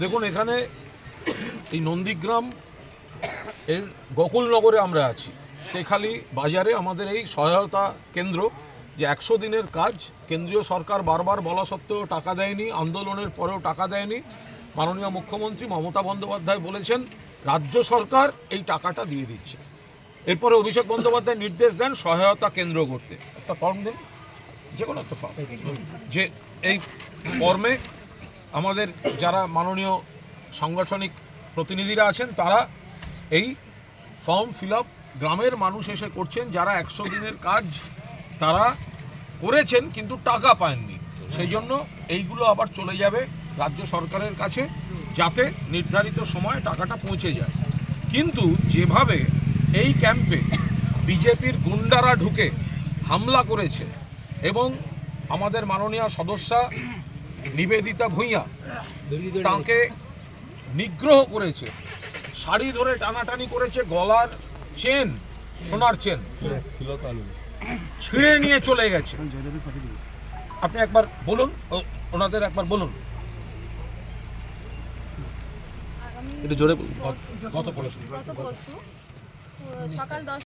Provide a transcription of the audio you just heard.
দেখুন এখানে এই নন্দীগ্রাম এর গোকুলনগরে আমরা আছি। তেখালি বাজারে আমাদের এই সহায়তা কেন্দ্র যে একশো দিনের কাজ কেন্দ্রীয় সরকার বারবার বলা সত্ত্বেও টাকা দেয়নি আন্দোলনের পরেও টাকা দেয়নি। মাননীয় মুখ্যমন্ত্রী মমতা বন্দ্যোপাধ্যায় বলেছেন রাজ্য সরকার এই টাকাটা দিয়ে দিচ্ছে। এরপরে অভিষেক বন্দ্যোপাধ্যায় নির্দেশ দেন সহায়তা কেন্দ্র করতে একটা ফর্ম দিন। যে কোনো একটা ফর্ম। যে এই ফর্মে আমাদের যারা মাননীয় সাংগঠনিক প্রতিনিধিরা আছেন, তারা এই ফর্ম ফিল আপ গ্রামের মানুষ এসে করছেন, যারা একশো দিনের কাজ তারা করেছেন কিন্তু টাকা পাননি। সেই জন্য এইগুলো আবার চলে যাবে রাজ্য সরকারের কাছে যাতে নির্ধারিত সময়ে টাকাটা পৌঁছে যায়। কিন্তু যেভাবে এই ক্যাম্পে বিজেপির গুন্ডারা ঢুকে হামলা করেছে এবং আমাদের মাননীয় সদস্যা নিবেদিতা ভূঁইয়া তাকে নিগ্রহ করেছে। শাড়ি ধরে টানাটানি করেছে গলার চেন সোনার চেন। ছিঁড়ে নিয়ে চলে গেছে। আপনি একবার বলুন ওনাদের একবার বলুন। একটু জোরে গত পরশু। সকাল দশ